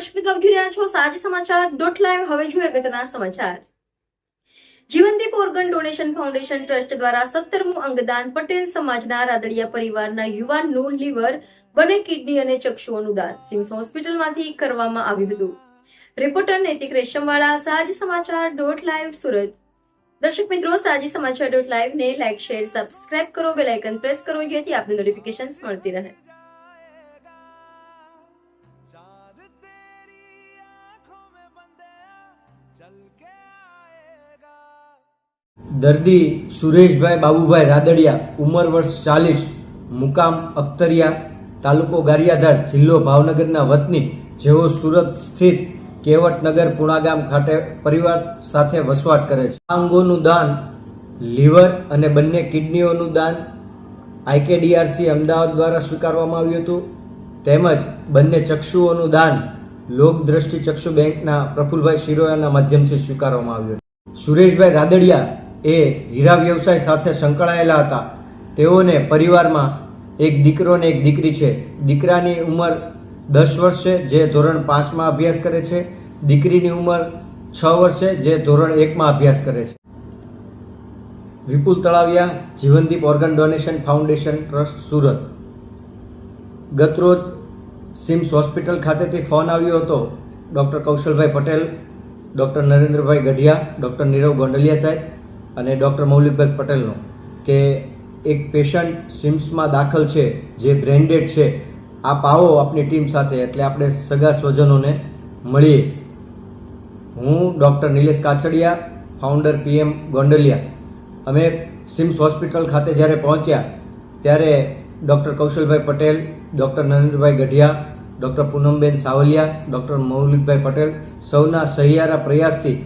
દર્શક મિત્રો કિડની અને ચક્ષુઓનું દાન સિમ્સ હોસ્પિટલમાંથી કરવામાં આવ્યું હતું. રિપોર્ટર નૈતિક રેશમવાળા. સાજ સમાચાર ડોટ લાઈવ સુરત. દર્શક મિત્રો સાજી સમાચાર ડોટ લાઈવ ને લાઈક શેર સબસ્ક્રાઇબ કરો. બેલ આઇકન પ્રેસ કરો જેથી આપને નોટિફિકેશન્સ મળતી રહે. દર્દી સુરેશભાઈ બાબુભાઈ રાદડિયા, ઉંમર વર્ષ ચાલીસ, મુકામ અખ્તરિયા, તાલુકો ગારિયાધાર, જિલ્લો ભાવનગરના વતની, જેઓ સુરત સ્થિત કેવટનગર પુણાગામ ખાતે પરિવાર સાથે વસવાટ કરે છે. આ અંગોનું દાન લીવર અને બંને કિડનીઓનું દાન આઈકેડીઆરસી અમદાવાદ દ્વારા સ્વીકારવામાં આવ્યું હતું. તેમજ બંને ચક્ષુઓનું દાન લોક દ્રષ્ટિ ચક્ષુ બેંકના પ્રફુલભાઈ શિરોયાના માધ્યમથી સ્વીકારવામાં આવ્યો સુરેશભાઈ રાદડિયા એ હીરા વ્યવસાય સાથે સંકળાયેલા હતા. તેઓને પરિવારમાં એક દીકરો ને એક દીકરી છે. દીકરાની ઉંમર દસ વર્ષ છે, જે ધોરણ પાંચમાં અભ્યાસ કરે છે. દીકરીની ઉંમર છ વર્ષ છે, જે ધોરણ એકમાં અભ્યાસ કરે છે. Vipul Talaviya, Jeevandeep organ donation foundation trust, Surat. ગતરોજ સિમ્સ હોસ્પિટલ ખાતેથી ફોન આવ્યો હતો. Doctor કૌશલભાઈ Patel doctor Narendrabhai Gadhiya doctor Nirav Gondaliya સાહેબ અને ડૉક્ટર મૌલિકભાઈ પટેલનો કે એક પેશન્ટ સિમ્સમાં દાખલ છે, જે બ્રેન્ડેડ છે. આપ આવો આપની ટીમ સાથે એટલે આપણે સગા સ્વજનોને મળીએ. હું doctor Nilesh Kachhadiya founder PM Gondaliya. અમે સિમ્સ હોસ્પિટલ ખાતે જ્યારે પહોંચ્યા, ત્યારે doctor Kaushalbhai Patel, doctor Narendrabhai Gadhiya, doctor Poonamben Savaliya, doctor Maulikbhai Patel સૌના સહિયારા પ્રયાસથી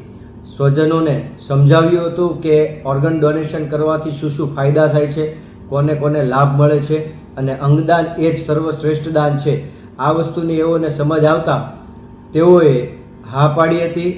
સ્વજનોને સમજાવ્યું હતું કે ઓર્ગન ડોનેશન કરવાથી શું શું ફાયદા થાય છે, કોને કોને લાભ મળે છે અને અંગદાન એ જ સર્વશ્રેષ્ઠ દાન છે. આ વસ્તુની એઓને સમજ આવતા તેઓએ હા પાડી હતી.